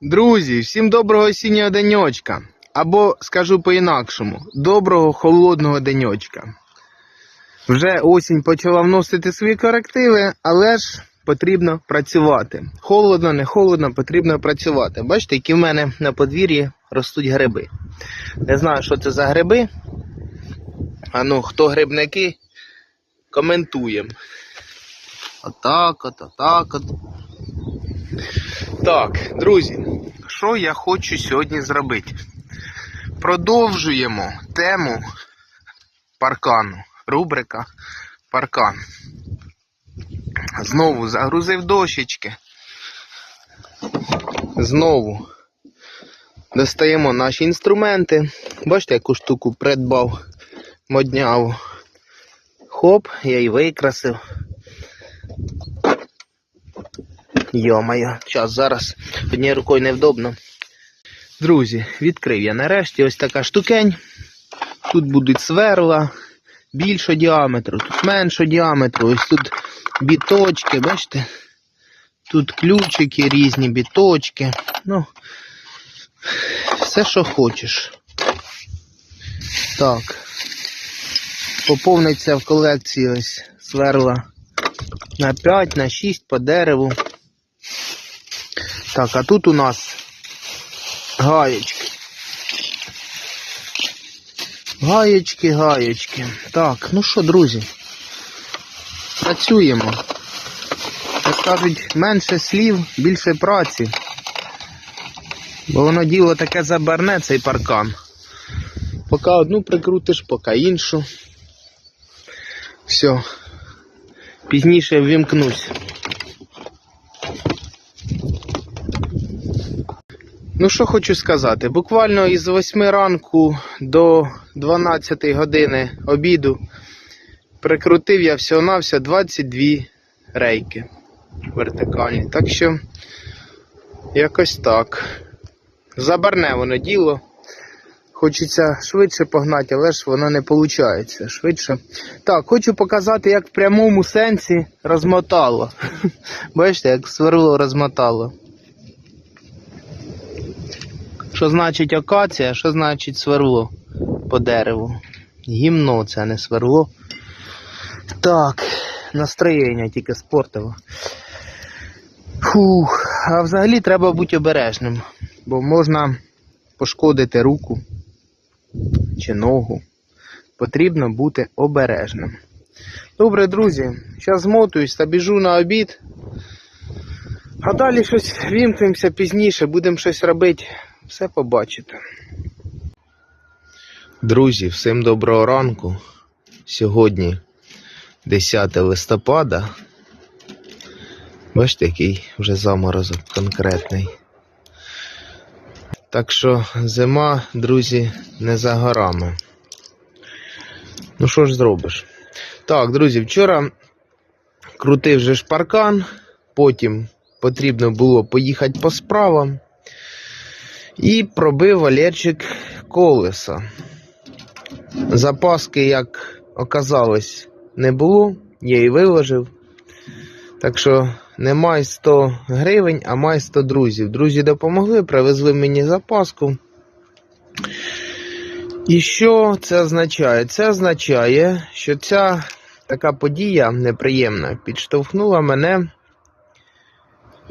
Друзі, всім доброго осіннього денечка. Або скажу по-інакшому, доброго холодного денечка. Вже осінь почала вносити свої корективи, але ж потрібно працювати. Холодно, не холодно, потрібно працювати. Бачите, які в мене на подвір'ї ростуть гриби. Не знаю, що це за гриби. А ну, хто грибники, коментуємо. Отак от, отак от. Так, друзі, що я хочу сьогодні зробити? Продовжуємо тему паркану. Рубрика паркан. Знову загрузив дощечки. Знову достаємо наші інструменти. Бачите, яку штуку придбав модняву. Хоп, я її викрасив. Йо-моє, час зараз однією рукою невдобно. Друзі, відкрив я нарешті ось така штукень. Тут будуть сверла більшого діаметру, тут меншого діаметру. Ось тут біточки, бачите? Тут ключики різні, біточки. Ну, все, що хочеш. Так. Поповниться в колекції ось сверла на 5, на 6 по дереву. Так, а тут у нас гаєчки. Гаєчки, гаєчки. Так, ну що, друзі, працюємо. Як кажуть, менше слів, більше праці. Бо воно діло таке забарне, цей паркан. Поки одну прикрутиш, поки іншу. Все. Пізніше ввімкнусь. Ну, що хочу сказати, буквально із 8 ранку до 12 години обіду прикрутив я всього-навсього 22 рейки вертикальні. Так що, якось так. Забарне воно діло. Хочеться швидше погнати, але ж воно не виходить. Швидше. Так, хочу показати, як в прямому сенсі розмотало. Бачите, як сверло розмотало. Що значить акація, що значить сверло по дереву. Гімно це, не сверло. Так, настроєння тільки спортило. Фух, а взагалі треба бути обережним, бо можна пошкодити руку чи ногу. Потрібно бути обережним. Добре, друзі, зараз змотуюсь та біжу на обід. А далі щось вімкнемося пізніше, будемо щось робити. Все побачите. Друзі, всім доброго ранку. Сьогодні 10 листопада. Бачите, який вже заморозок конкретний. Так що зима, друзі, не за горами. Ну що ж зробиш? Так, друзі, вчора крутив же ж паркан, потім потрібно було поїхати по справам. І пробив Олєрчик колеса. Запаски, як оказалось, не було, я її виложив. Так що не май 100 гривень, а май 100 друзів. Друзі допомогли, привезли мені запаску. І що це означає? Це означає, що ця така подія неприємна підштовхнула мене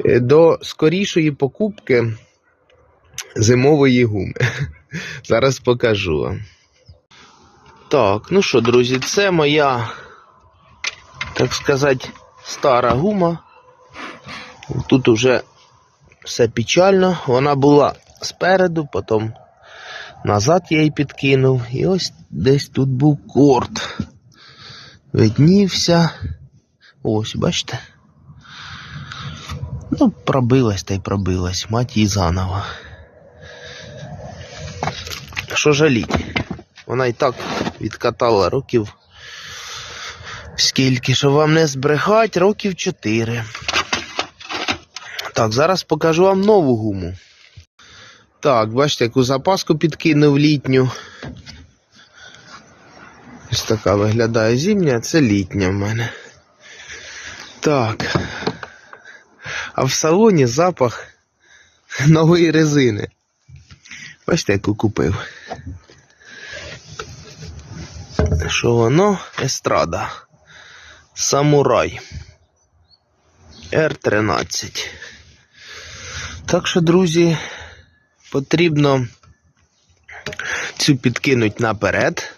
е, до скорішої покупки зимової гуми. Зараз покажу вам. Так, ну що, друзі, це моя, так сказати, стара гума. Тут уже все печально. Вона була спереду, потім назад я її підкинув. І ось десь тут був корт. Виднівся. Ось, бачите? Ну, пробилась та й пробилась, мать її заново. Що жаліть? Вона і так відкатала років. Скільки, що вам не збрехать, років 4. Так, зараз покажу вам нову гуму. Так, бачите, яку запаску підкинув літню. Ось така виглядає зимня, це літня в мене. Так. А в салоні запах нової резини. Бачите, яку купив. Що воно? Естрада. Самурай. Р-13. Так що, друзі, потрібно цю підкинуть наперед.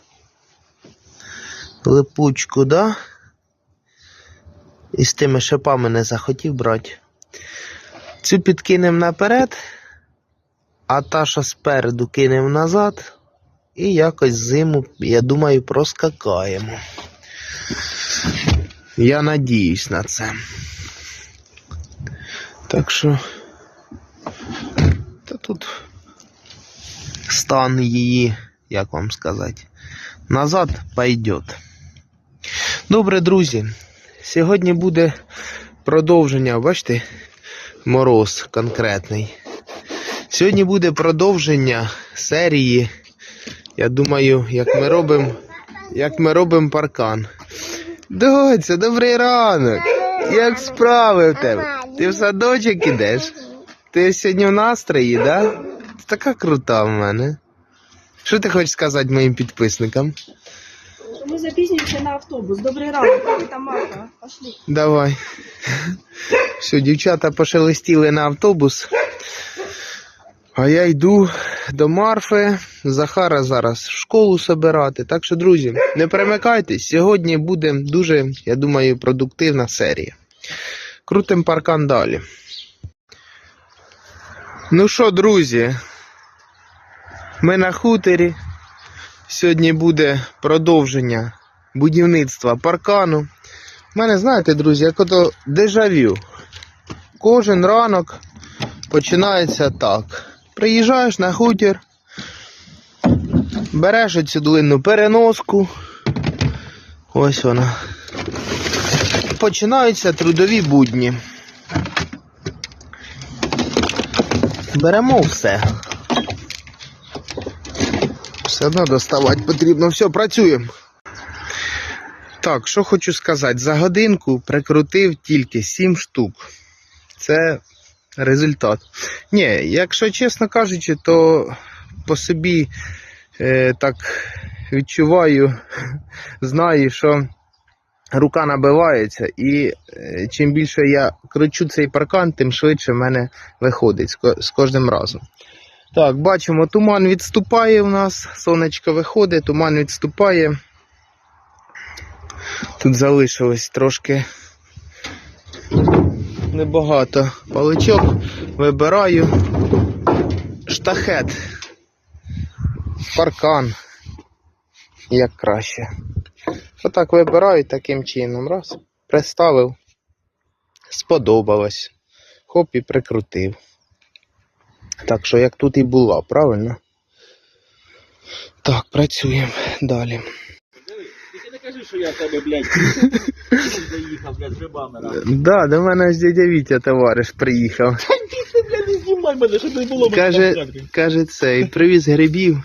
Липучку, да? І з тими шипами не захотів брати. Цю підкинемо наперед, а та, що спереду кинемо назад. І якось зиму, я думаю, проскакаємо. Я надіюсь на це. Так що. Та тут стан її, як вам сказати, назад пойдет. Добре, друзі. Сьогодні буде продовження, бачите, мороз конкретний. Сьогодні буде продовження серії. Я думаю, як ми робимо, як ми робимо паркан. Доця, добрий ранок. Як справи в тебе? Ти в садочок ідеш? Ти сьогодні в настрої, да? Ти така крута в мене. Що ти хочеш сказати моїм підписникам? Ми запізнюємося на автобус. Добрий ранок, там Марка. Пошли. Давай. Все, дівчата пошелестіли на автобус. А я йду до Марфи. Захара зараз в школу собирати. Так що, друзі, не перемикайтесь. Сьогодні буде дуже, я думаю, продуктивна серія. Крутим паркан далі. Ну що, друзі, ми на хуторі. Сьогодні буде продовження будівництва паркану. У мене, знаєте, друзі, як ото дежавю. Кожен ранок починається так. Приїжджаєш на хутір, береш оцю длинну переноску. Ось вона. Починаються трудові будні. Беремо все. Все одно доставати потрібно. Все, працюємо. Так, що хочу сказати, за годинку прикрутив тільки 7 штук. Це результат. Ні, якщо чесно кажучи, то по собі е, так відчуваю, знаю, що рука набивається, і е, чим більше я кручу цей паркан, тим швидше в мене виходить з кожним разом. Так, бачимо, туман відступає у нас, сонечко виходить, туман відступає. Тут залишилось трошки небагато паличок. Вибираю штахет, паркан. Як краще. Отак вибираю таким чином. Раз. Приставив. Сподобалось. Хоп і прикрутив. Так що як тут і була, правильно? Так, працюємо далі. Тільки не кажи, що я тебе, блядь, заїхав, блядь, з нахуй. Да, до мене ось дядя Вітя товариш приїхав. Ти, блядь, не знімай мене, щоб не було мене Каже, на каже цей, привіз грибів.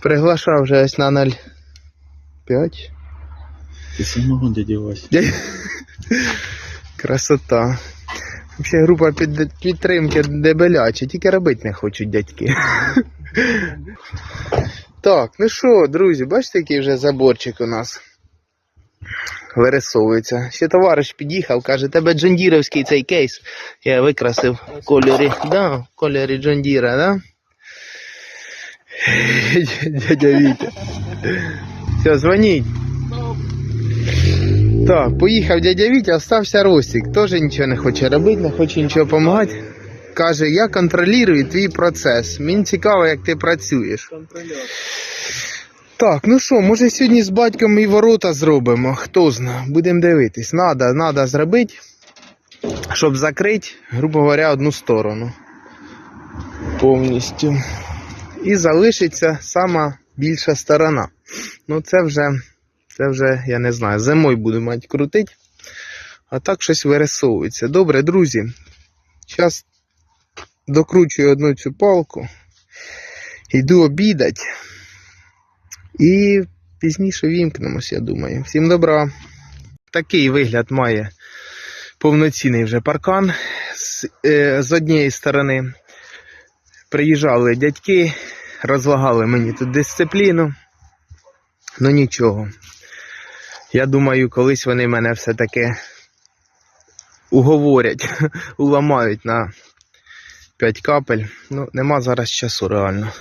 Приглашав вже ось на 0,5. Ти самогон, дядя Вась. Красота. Взагалі група під, підтримки дебеляча, тільки робити не хочуть дядьки. Так, ну що, друзі, бачите, який вже заборчик у нас вирисовується. Ще товариш під'їхав, каже, тебе джондіровський цей кейс. Я викрасив в кольорі. Да, в кольорі джондіра, да? Дядя Вітя. Все, дзвоніть. Так, поїхав дядя Вітя, остався Ростик. Теж нічого не хоче робити, не хоче нічого допомагати. Каже, я контролюю твій процес. Мені цікаво, як ти працюєш. Так, ну що, може сьогодні з батьком і ворота зробимо. Хто знає, будемо дивитись. Надо, надо зробити, щоб закрити, грубо говоря, одну сторону. Повністю. І залишиться сама більша сторона. Ну це вже, це вже, я не знаю, зимою буду мати крутити. А так щось вирисовується. Добре, друзі. Зараз докручую одну цю палку. Йду обідати. І пізніше вімкнемось, я думаю. Всім добра. Такий вигляд має повноцінний вже паркан. з, е, з однієї сторони приїжджали дядьки, розлагали мені тут дисципліну. Ну нічого. Я думаю, колись вони мене все-таки уговорять, уламають на 5 капель. Ну, нема зараз часу реально.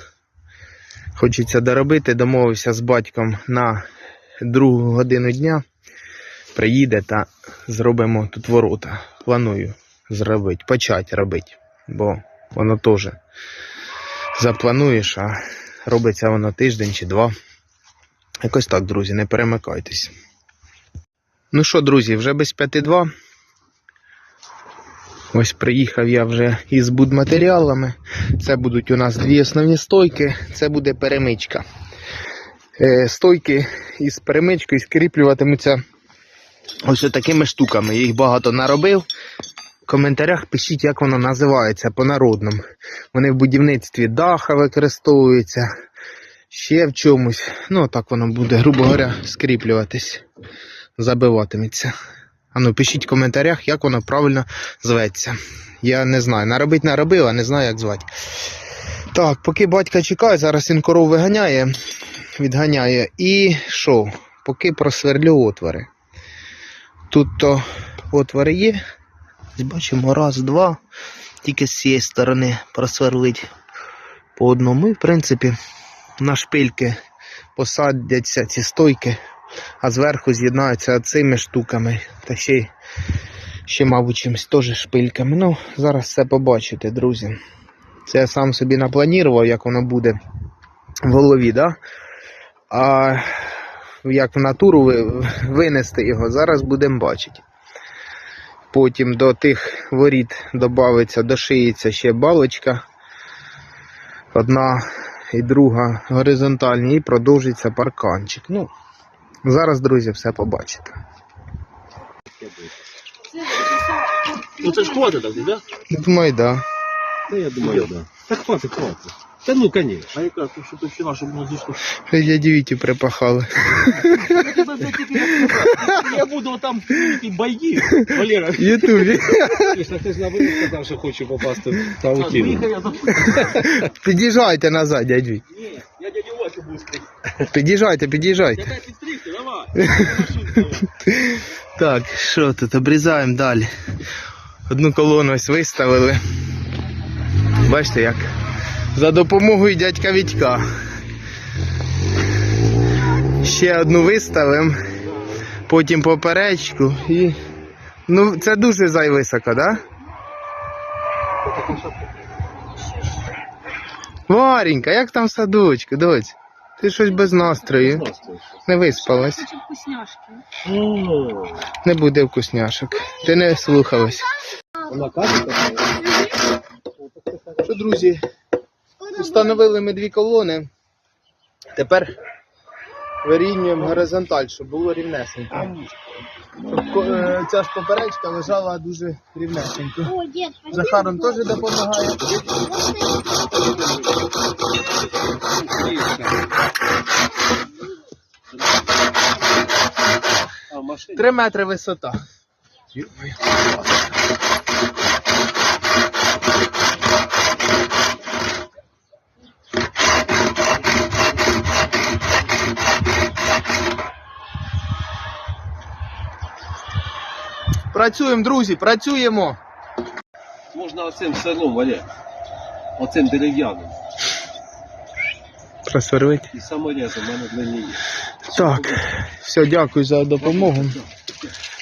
Хочеться доробити, домовився з батьком на другу годину дня. Приїде та зробимо тут ворота. Планую зробити, почати робити, бо воно теж заплануєш, а робиться воно тиждень чи два. Якось так, друзі, не перемикайтесь. Ну що, друзі, вже без 5.2. Ось приїхав я вже із будматеріалами. Це будуть у нас дві основні стойки, це буде перемичка. Е, стойки із перемичкою скріплюватимуться ось такими штуками. Я їх багато наробив. В коментарях пишіть, як воно називається по-народному. Вони в будівництві даха використовуються, ще в чомусь. Ну, так воно буде, грубо говоря, скріплюватись, забиватиметься. А ну, пишіть в коментарях, як воно правильно зветься. Я не знаю. Наробить наробив, а не знаю, як звати. Так, поки батька чекає, зараз він коров виганяє, відганяє. І що? Поки просверлю отвори. Тут то отвори є. Бачимо, раз, два. Тільки з цієї сторони просверлить по одному. І, в принципі, на шпильки посадяться ці стойки, а зверху з'єднаються цими штуками. Та ще, ще мабуть, чимось теж шпильками. Ну, зараз все побачите, друзі. Це я сам собі напланував, як воно буде в голові, да? а як в натуру винести його, зараз будемо бачити. Потім до тих воріт додається, дошиється ще балочка. Одна і друга горизонтальні, і продовжиться парканчик. Ну, зараз, друзі, все побачите. Ну це ж хватить так, да? Думаю, да. Да, я думаю, да. Так хватит, хватит. Да ну, конечно. А яка тут що товщина, щоб не зійшло? Я дівіті припахали. Я тебе, блядь, тільки розказав. Я буду там ті байки, Валера. В Ютубі. Конечно, ти ж на виліз сказав, що хочу попасти в Так, паутину. Виїхав я за... Під'їжджайте назад, дядь Віть. Ні, я дядю Васю буду стригти. Під'їжджайте, під'їжджайте. Я дай підстригти, давай. Машинку давай. Так, що тут, обрізаємо далі. Одну колону ось виставили. Бачите як? За допомогою дядька Вітька. Ще одну виставимо, потім поперечку і. Ну, це дуже зайвисоко, да? Варенька, як там садочку, доць? Ти щось без настрою. Не виспалась. Не буде вкусняшок. Ти не слухалась. Що, друзі, встановили ми дві колони. Тепер вирівнюємо горизонталь, щоб було рівнесенько. Щоб е, ця ж поперечка лежала дуже рівнесенько. Захаром теж допомагає. Три метри висота. Працюємо, друзі, працюємо. Можна оцим селом, Валя. Оцим дерев'яним. Просверлить. І саморезом, в мене длинні є. Так, все, дякую за допомогу.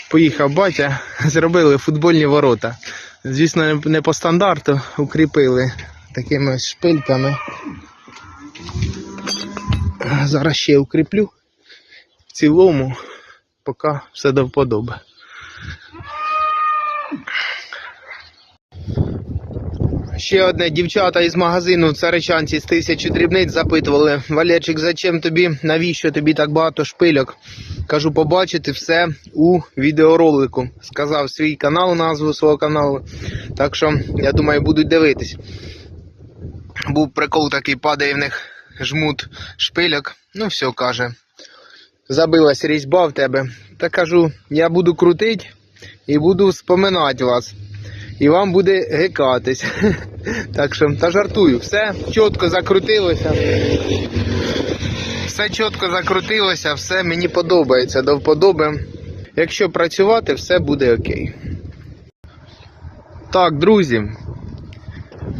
Поїхав батя, зробили футбольні ворота. Звісно, не- не по стандарту укріпили такими ось шпильками. Зараз ще укріплю. В цілому, поки все до вподоби. Ще одне дівчата із магазину в Царичанці з тисячі дрібниць запитували: Валерчик, зачем тобі, навіщо тобі так багато шпильок? Кажу, побачити все у відеоролику. Сказав свій канал, назву свого каналу. Так що, я думаю, будуть дивитись. Був прикол такий, падає в них жмут шпильок. Ну, все каже. Забилась різьба в тебе. Та кажу, я буду крутити і буду вспоминати вас. і вам буде гекатись. Так що, та жартую, все чітко закрутилося. Все чітко закрутилося, все мені подобається до вподоби. Якщо працювати, все буде окей. Так, друзі.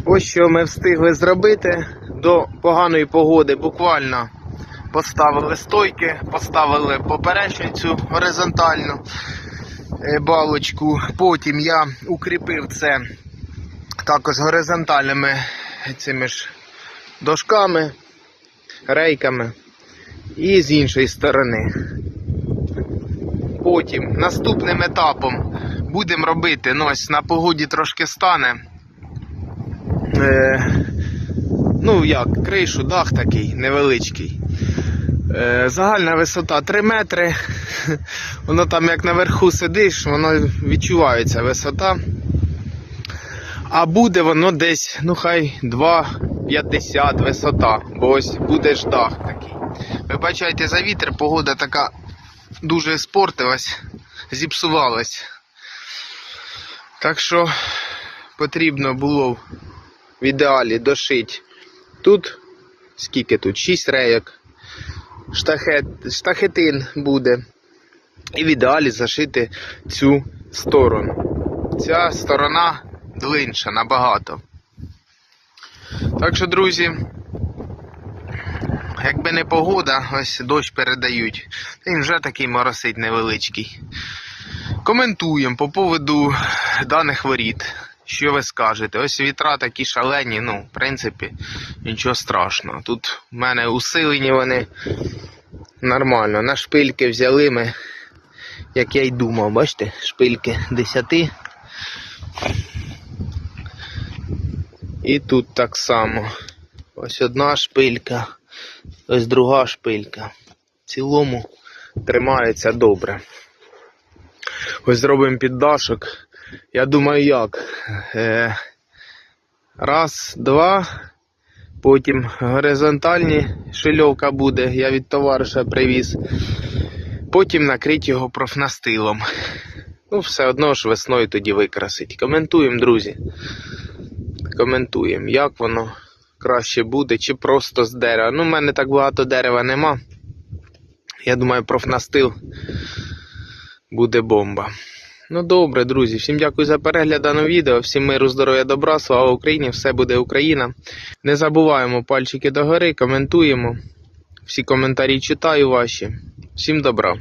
Ось що ми встигли зробити до поганої погоди. Буквально поставили стойки, поставили поперечницю горизонтальну балочку. Потім я укріпив це також горизонтальними цими ж дошками, рейками. І з іншої сторони. Потім наступним етапом будемо робити, ну ось на погоді трошки стане. Е, ну як, кришу, дах такий невеличкий. Е, загальна висота 3 метри. Воно там як наверху сидиш, воно відчувається висота. А буде воно десь, ну хай 2,50 висота, бо ось буде ж дах такий. Бачите, за вітер погода така дуже спортилась, зіпсувалась. Так що потрібно було в ідеалі дошити тут, скільки тут? 6 рейок, штахет, штахетин буде. І в ідеалі зашити цю сторону. Ця сторона длинша набагато. Так що, друзі, якби не погода, ось дощ передають. Він вже такий моросить невеличкий. Коментуємо по поводу даних воріт. Що ви скажете? Ось вітра такі шалені, ну, в принципі, нічого страшного. Тут в мене усилені вони нормально. На шпильки взяли ми, як я й думав, бачите, шпильки 10. І тут так само. Ось одна шпилька, ось друга шпилька. В цілому тримається добре. Ось зробимо піддашок. Я думаю, як. Е, раз, два. Потім горизонтальні шильовка буде, я від товариша привіз. Потім накрити його профнастилом. Ну, все одно ж весною тоді викрасить. Коментуємо, друзі. Коментуємо, як воно краще буде, чи просто з дерева. Ну, в мене так багато дерева нема. Я думаю, профнастил буде бомба. Ну добре, друзі, всім дякую за перегляд даного відео. Всім миру, здоров'я, добра, слава Україні! Все буде Україна. Не забуваємо пальчики догори, коментуємо. Всі коментарі читаю ваші. Всім добра.